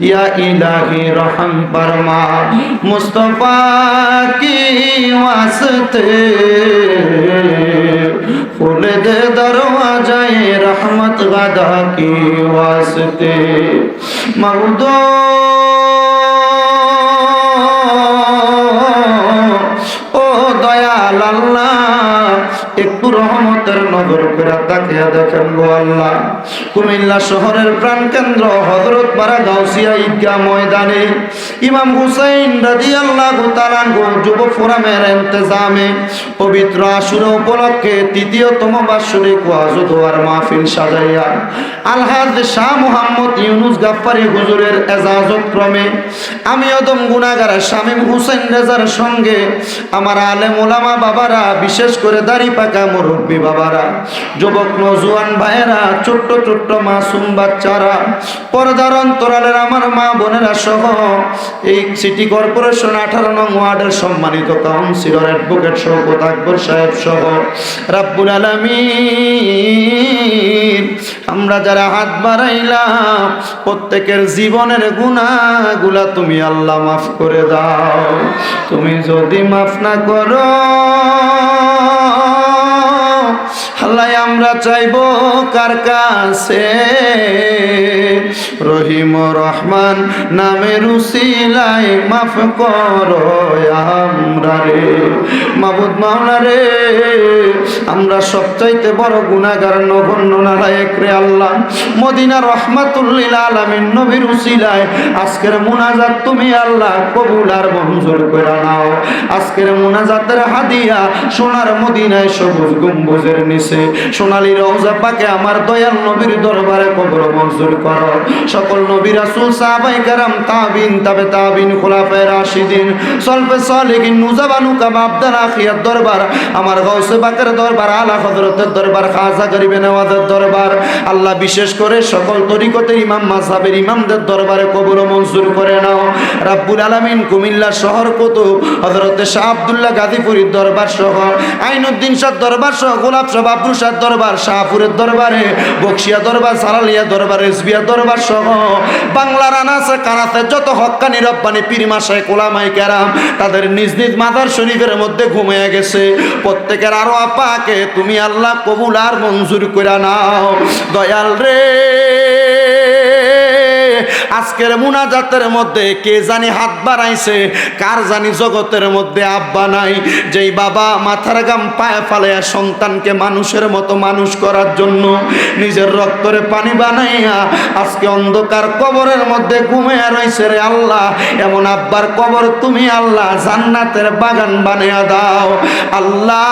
یا الہی رحم فرما مصطفیٰ کی واسطے کھول دے دروازہ رحمت غدا کی واسطے مردو او دیال اللہ একটু রহমতের নজর করে তাকিয়া দেখেন গো আল্লাহ। কুমিল্লা শহরের প্রাণকেন্দ্র হজরত পাড়া গাউসিয়া ঈদগাহ ময়দানে ইমাম হুসাইন রাজি আল্লাহ যুব ফোরামের ইন্তজামে পবিত্র আশুর উপলক্ষে তৃতীয়তম বাৎসরিক ওয়াজ দোয়ার মাহফিল সাজাইয়া আলহাজ শাহ মোহাম্মদ ইউনুস গাফফারি হুজুরের এজাজত ক্রমে আমি অদম গুনাগার শামীম হুসেন রেজার সঙ্গে আমার আলেম ওলামা বাবারা বিশেষ করে দাড়ি পাকা মুরব্বী বাবারা, যুবক নজুয়ান ভাইয়েরা, ছোট্ট ছোট্ট মাসুম বাচ্চারা, পর্দার অন্তরালের আমার মা বোনেরা সহ এই সিটি কর্পোরেশন আঠারো নং ওয়ার্ডের সম্মানিত কাউন্সিলর অ্যাডভোকেট শওকত আকবর সাহেব সহ রাব্বুল আলামিন। আমরা যারা হাত বাড়াইলাম, প্রত্যেকের জীবনের গুণাগুলা তুমি আল্লাহ মাফ করে দাও। তুমি যদি মাফ না করো আমরা চাইব কার কাছে? রহিম রহমান, নামের উসিলাই মাফ করো আমরা রে। মাবুদ মাওলা রে, আমরা সবচাইতে বড় গুণাগার নগণ্য নারায়ক রে আল্লাহ। মদিনা রহমাতুল্লিল আলামিন নবীর উসিলায়, আজকের মোনাজাত তুমি আল্লাহ কবুল আর মঞ্জুর করে নাও। আজকের মুনাজাতের হাদিয়া সোনার মদিনায় সবুজ গম্বুজের নিচে। সোনালী রওজা পাকে আমার দয়াল নবীর দরবারে কবর মঞ্জুর করো। সকল নবী রাসুল, সাহাবাই কারাম, তাবিন, তাবে তাবিন, খোলাফায় রাশিদিন, সলফে সলেকিন নুজাবানু কাবাবদার আখিয়ার দরবার, আমার গাউসে বাকের দরবার, আলা হজরতের দরবার, খাজা গরিবে নেওয়াজের দরবার। আল্লাহ বিশেষ করে সকল তরিকতের ইমাম মাসাবের ইমামদের দরবারে কবুল ও মঞ্জুর করে নাও। রাব্বুল আলামিন কুমিল্লা শহর কত হজরতে শাহ আবদুল্লাহ গাজীপুরীর দরবার সহ, আইনুদ্দিন শাহ দরবার সহ, গোলাপ শাহ বাবুর শাহ দরবার, শাহপুরের দরবারে বকশিয়া দরবার, সালালিয়া দরবার এসবিয়া দরবার সহ বাংলার আনাসে কানাতে যত হকানি, রব্বানি পীরমাশায় কোলামাই কেরাম, তাদের নিজ নিজ মাদার শরীফের মধ্যে ঘুমিয়ে গেছে। প্রত্যেকের আরও আপাকে, তুমি আল্লাহ কবুল আর মঞ্জুর করে নাও। দয়াল রে। আজকের মুনাজাতের মধ্যে কে জানি হাত বাড়াইছে, কার জানি জগতের মধ্যে আব্বা নাই। যেই বাবা মাথার গাম পায়ে ফালাইয়া সন্তানকে মানুষের মতো মানুষ করার জন্য নিজের রক্তরে পানি বানাইয়া আজকে অন্ধকার কবরের মধ্যে ঘুমিয়ে রয়েছে রে আল্লাহ। এমন আব্বার কবর তুমি আল্লাহ জান্নাতের বাগান বানিয়ে দাও। আল্লাহ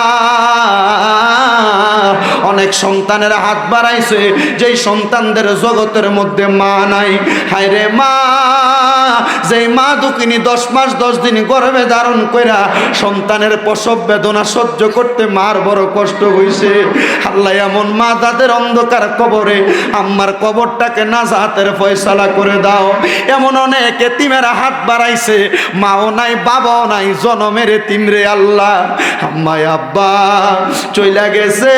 অনেক সন্তানের হাত বাড়াইছে যেই সন্তানদের জগতের মধ্যে মা নাই। হায় রে মা! যেই মা দুকিনি দশ মাস, দশ দিন গর্ভে ধারণ কইরা সন্তানের প্রসব বেদনা সহ্য করতে মার বড় কষ্ট হইছে। আল্লাহ এমন মা তাদের অন্ধকার কবরে, আম্মার কবরটাকে নাজাতের ফয়সালা করে দাও। এমন অনেক এতিমেরা হাত বাড়াইছে, মাও নাই, বাবাও নাই, জনমের তিমরে আল্লাহ। আম্মায় আব্বা, চইলা গেছে।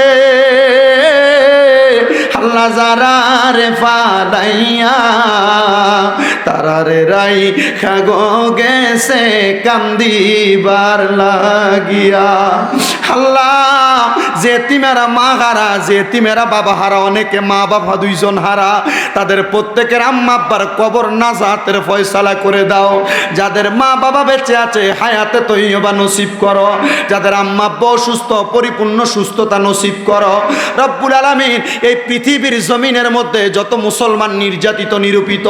আল্লাহ যারা রে ফাদাইয়া তারা রে রাই খাগো গেছে কান্দিবার লাগিয়া। আল্লাহ যে তিমেরা মা হারা যে তিমেরা বাবা হারা, অনেকে মা বাবা দুইজন হারা তাদের প্রত্যেকের আম্মা আব্বার কবর নাজাতের ফয়সালা করে দাও। যাদের মা বাবা বেঁচে আছে, হায়াতে তৈবা নসিব করো। যাদের আম্মা আব্বা অসুস্থ, পরিপূর্ণ সুস্থতা নসিব করো। রব্বুল আলামিন এই পৃথিবীর জমিনের মধ্যে যত মুসলমান নির্যাতিত, নিরূপিত,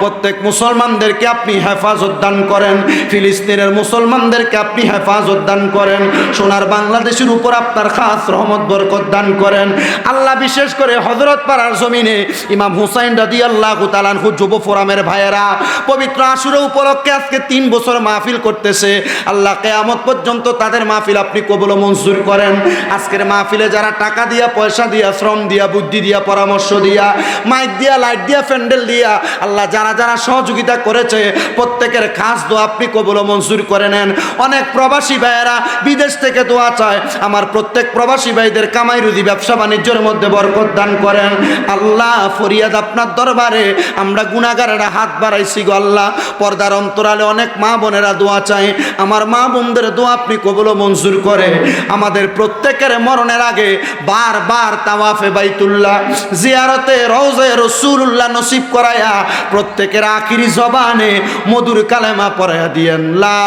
প্রত্যেক মুসলমানদেরকে আপনি হেফাজত দান করেন। ফিলিস্তিনের মুসলমানদেরকে আপনি হেফাজত দান করেন। সোনার বাংলাদেশের উপর আপনার খাস রহমত, বরকত দান করেন। আল্লাহ বিশেষ করে হজরত পাড়ার জমিনে ইমাম হুসাইন রাদি আল্লাহ তালানহু যুব ফোরামের ভাইয়েরা, পবিত্র আশুরা উপলক্ষে আজকে তিন বছর মাহফিল করতেছে। আল্লাহ কেয়ামত পর্যন্ত তাদের মাহফিল আপনি কবল মঞ্জুর করেন। আজকের মাহফিলে যারা টাকা দিয়া, পয়সা দিয়া, শ্রম দিয়া, বুদ্ধি দিয়া, পরামর্শ দিয়া, মাইক দিয়া, লাইট দিয়া, প্যান্ডেল দিয়া, আল্লাহ যারা যারা সহযোগিতা করেছে, প্রত্যেকের খাস দোয়া আপনি কবল মঞ্জুর করে নেন। অনেক প্রবাসী ভাইয়েরা বিদেশ থেকে দোয়া চায়। আমার প্রত্যেক প্রবাসী ভাইদের কামাই রুজি ব্যবসা বাণিজ্যের মধ্যে বরকত দান করেন। আল্লাহ ফরিয়াদ আপনার দরবারে আমরা গুণাগারেরা হাত বাড়াইছি গো আল্লাহ। পর্দার অন্তরালে অনেক মা বোনেরা দোয়া চাই আমার মা বোনদের দোয়া আপনি কবল মঞ্জুর করে। আমাদের প্রত্যেকের মরণের আগে বারবার তাওয়াফে বাইতুল্লাহ, জিয়ারতে রওজে রসুল্লাহ নসিব করায়া প্রত্যেকের আখিরি জবানে মধুর কালেমা পড়াইয়া দিয়েন, লা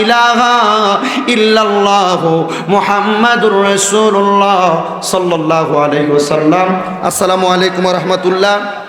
ইলাহা ইল্লাল্লাহ মুহাম্মাদুর রাসূলুল্লাহ সাল্লাল্লাহু আলাইহি ওয়াসাল্লাম। আসসালামু আলাইকুম ওয়া রাহমাতুল্লাহ। nada